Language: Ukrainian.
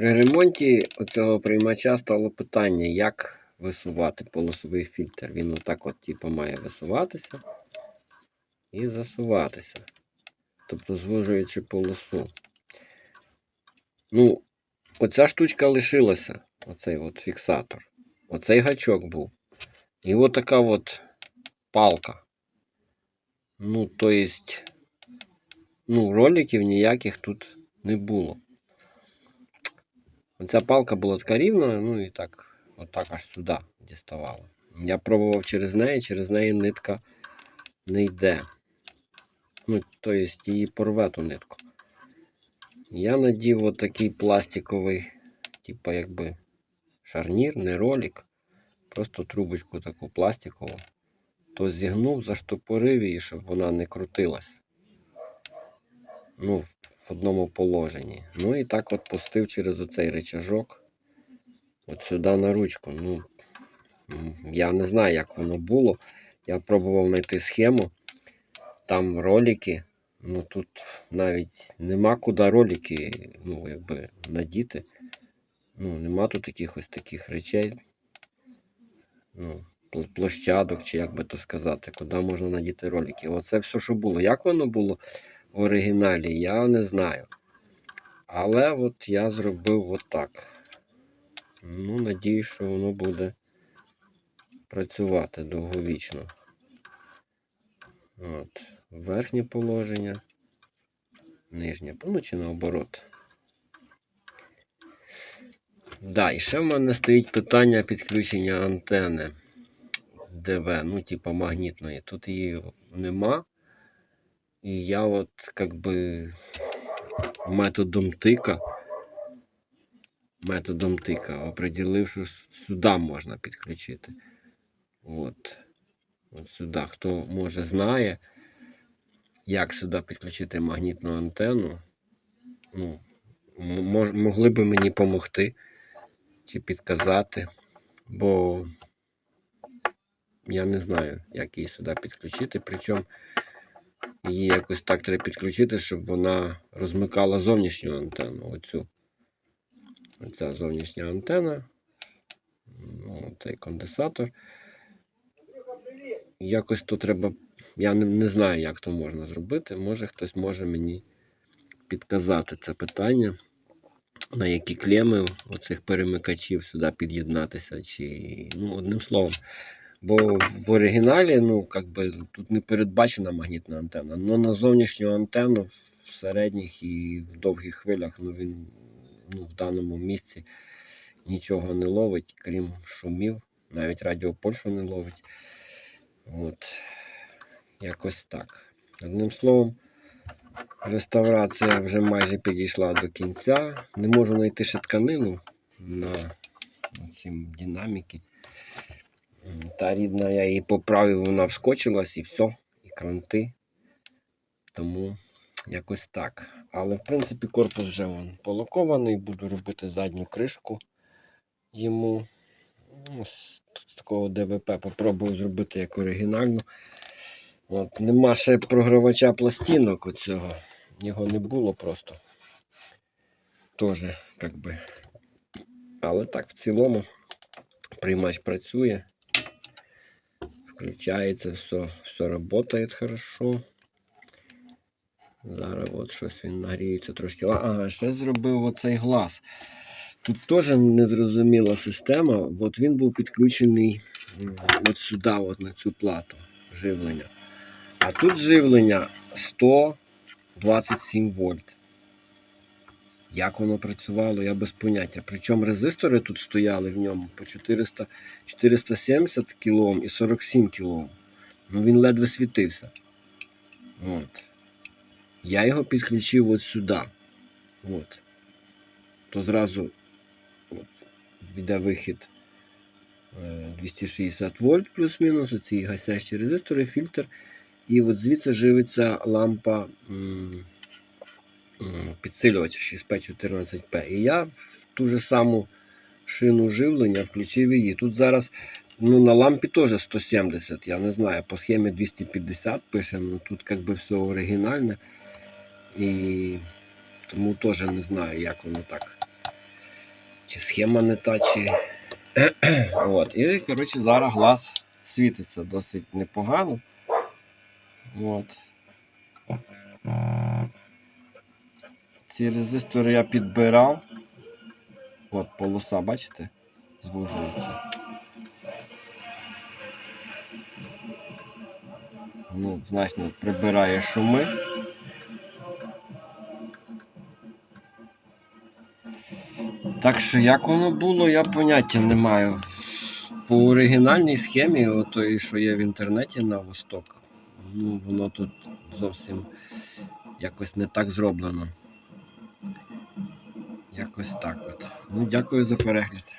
При ремонті цього приймача стало питання, як висувати полосовий фільтр. Він отак от, типу, має висуватися і засуватися. Тобто звужуючи полосу. Ну, оця штучка лишилася. Оцей от фіксатор. Оцей гачок був. І от така от палка. Ну, то есть, ну, роликів ніяких тут не було. Оця палка була така рівна, ну і так, отак аж сюди діставала. Я пробував через неї, через неї нитка не йде. Ну, то есть її порве ту нитку. Я надів отакий пластиковий, типа якби шарнір, не ролик. Просто трубочку таку пластикову. То зігнув, заштопорив її, щоб вона не крутилась. Ну, в одному положенні. Ну і так от пустив через оцей рычажок. От сюди на ручку. Ну, я не знаю, як воно було. Я пробував знайти схему. Там ролики. Ну тут навіть нема куди ролики, ну, якби надіти. Ну, нема тут якихось таких речей. Ну, площадок, чи як би то сказати, куди можна надіти ролики. Оце все, що було. Як воно було оригіналі, я не знаю. Але от я зробив отак. Ну, надію, що воно буде працювати довговічно. От. Верхнє положення, нижнє, ну чи наоборот. Да, і ще в мене стоїть питання підключення антени ДВ, ну, типа магнітної. Тут її нема. І я от как би методом тика, методом тика определив, що сюди можна підключити. От. От сюди. Хто може знає, як сюди підключити магнітну антенну, ну, мож, могли би мені допомогти чи підказати, бо я не знаю, як її сюди підключити. Причому її якось так треба підключити, щоб вона розмикала зовнішню антенну. Оцю. Оця зовнішня антенна. Ну, цей конденсатор. Якось то треба. Я не, не знаю, як то можна зробити. Може хтось може мені підказати це питання, на які клеми оцих перемикачів сюди під'єднатися, чи ну, одним словом. Бо в оригіналі, ну, как би, тут не передбачена магнітна антенна. але на зовнішню антенну в середніх і в довгих хвилях ну, він ну, в даному місці нічого не ловить, крім шумів. Навіть радіо Польщу не ловить. От. Якось так. Одним словом, реставрація вже майже підійшла до кінця. Не можу знайти ще тканину на цім динаміки. Та рідна, я її поправив, вона вскочилась і все, і кранти. Тому якось так. Але в принципі корпус вже вон полакований. Буду робити задню кришку йому. Ну, з, з такого ДВП попробую зробити як оригінальну. От, нема ще програвача пластинок оцього. Його не було просто. Тоже, як. Але так, в цілому, приймач працює. Включається, все, все работает хорошо. Зараз от щось він нагріється трошки. Ага, ще зробив оцей глаз. Тут теж незрозуміла система. От він був підключений от сюди, от на цю плату живлення. А тут живлення 127 вольт. Як воно працювало, я без поняття. Причому резистори тут стояли в ньому по 400, 470 кОм і 47 кОм. Ну він ледве світився. От. Я його підключив от сюди. От. То зразу от, йде вихід е, 260 вольт плюс-мінус, оці гасящі резистори, фільтр. І от звідси живиться лампа м, м, підсилювача 6P14P. І я в ту же саму шину живлення включив її. Тут зараз ну, на лампі теж 170, я не знаю, по схемі 250 пишемо, ну тут як би все оригінальне. І тому теж не знаю, як воно так чи схема не та, чи. От. І, коротше, зараз глаз світиться досить непогано. От. Ці резистори я підбирав. От полоса, бачите? Звужується. Ну, значно прибирає шуми. Так що як воно було, я поняття не маю. По оригінальній схемі, отої, що є в інтернеті на восток, ну, воно тут зовсім якось не так зроблено. Якось так от. Ну, дякую за перегляд.